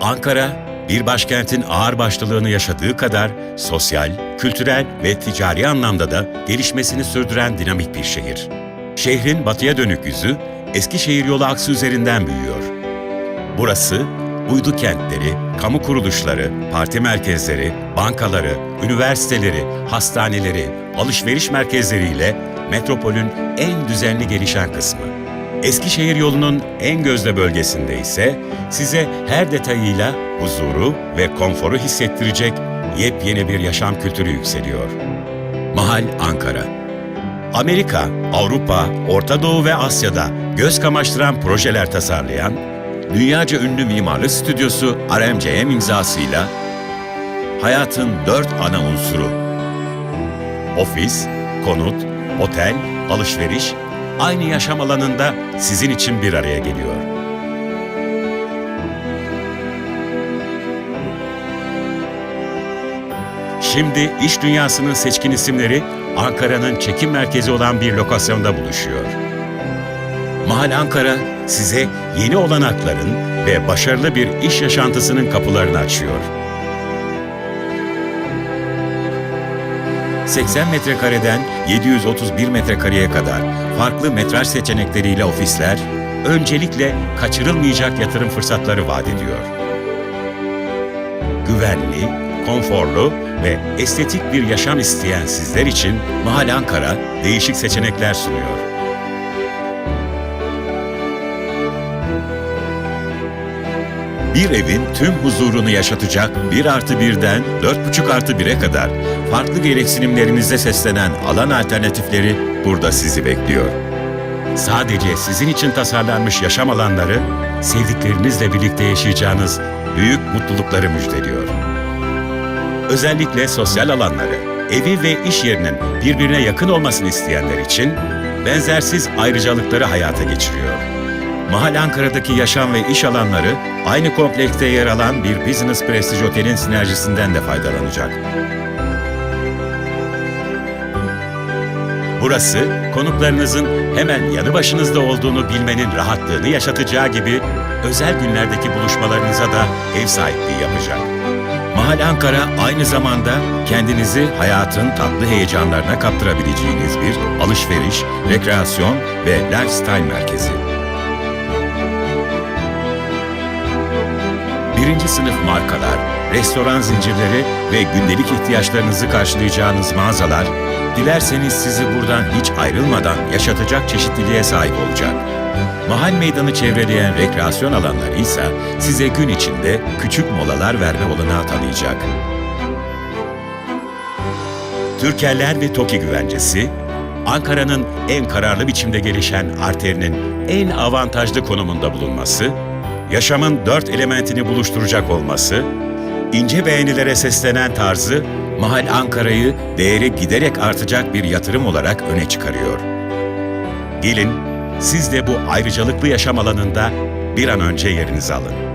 Ankara, bir başkentin ağır başlılığını yaşadığı kadar sosyal, kültürel ve ticari anlamda da gelişmesini sürdüren dinamik bir şehir. Şehrin batıya dönük yüzü Eskişehir yolu aksı üzerinden büyüyor. Burası uydu kentleri, kamu kuruluşları, parti merkezleri, bankaları, üniversiteleri, hastaneleri, alışveriş merkezleriyle metropolün en düzenli gelişen kısmı. Eskişehir yolunun en gözde bölgesinde ise size her detayıyla huzuru ve konforu hissettirecek yepyeni bir yaşam kültürü yükseliyor. Mahal Ankara Amerika, Avrupa, Orta Doğu ve Asya'da göz kamaştıran projeler tasarlayan, dünyaca ünlü mimarlık stüdyosu RMCM imzasıyla hayatın dört ana unsuru. Ofis, konut, otel, alışveriş, aynı yaşam alanında sizin için bir araya geliyor. Şimdi iş dünyasının seçkin isimleri Ankara'nın çekim merkezi olan bir lokasyonda buluşuyor. Mahal Ankara size yeni olanakların ve başarılı bir iş yaşantısının kapılarını açıyor. 80 metrekareden 731 metrekareye kadar farklı metraj seçenekleriyle ofisler, öncelikle kaçırılmayacak yatırım fırsatları vaat ediyor. Güvenli, konforlu ve estetik bir yaşam isteyen sizler için Mahal Ankara değişik seçenekler sunuyor. Bir evin tüm huzurunu yaşatacak 1 artı 1'den 4,5 artı 1'e kadar farklı gereksinimlerinize seslenen alan alternatifleri burada sizi bekliyor. Sadece sizin için tasarlanmış yaşam alanları, sevdiklerinizle birlikte yaşayacağınız büyük mutlulukları müjdeliyor. Özellikle sosyal alanları, evi ve iş yerinin birbirine yakın olmasını isteyenler için benzersiz ayrıcalıkları hayata geçiriyor. Mahal Ankara'daki yaşam ve iş alanları aynı komplekste yer alan bir Business Prestige Otel'in sinerjisinden de faydalanacak. Burası konuklarınızın hemen yanı başınızda olduğunu bilmenin rahatlığını yaşatacağı gibi özel günlerdeki buluşmalarınıza da ev sahipliği yapacak. Mahal Ankara aynı zamanda kendinizi hayatın tatlı heyecanlarına kaptırabileceğiniz bir alışveriş, rekreasyon ve lifestyle merkezi. Birinci sınıf markalar, restoran zincirleri ve gündelik ihtiyaçlarınızı karşılayacağınız mağazalar, dilerseniz sizi buradan hiç ayrılmadan yaşatacak çeşitliliğe sahip olacak. Mahal meydanı çevreleyen rekreasyon alanları ise size gün içinde küçük molalar verme olanağı tanıyacak. Türkeller ve TOKİ güvencesi, Ankara'nın en kararlı biçimde gelişen arterinin en avantajlı konumunda bulunması, yaşamın dört elementini buluşturacak olması, ince beğenilere seslenen tarzı, Mahal Ankara'yı değeri giderek artacak bir yatırım olarak öne çıkarıyor. Gelin, siz de bu ayrıcalıklı yaşam alanında bir an önce yerinizi alın.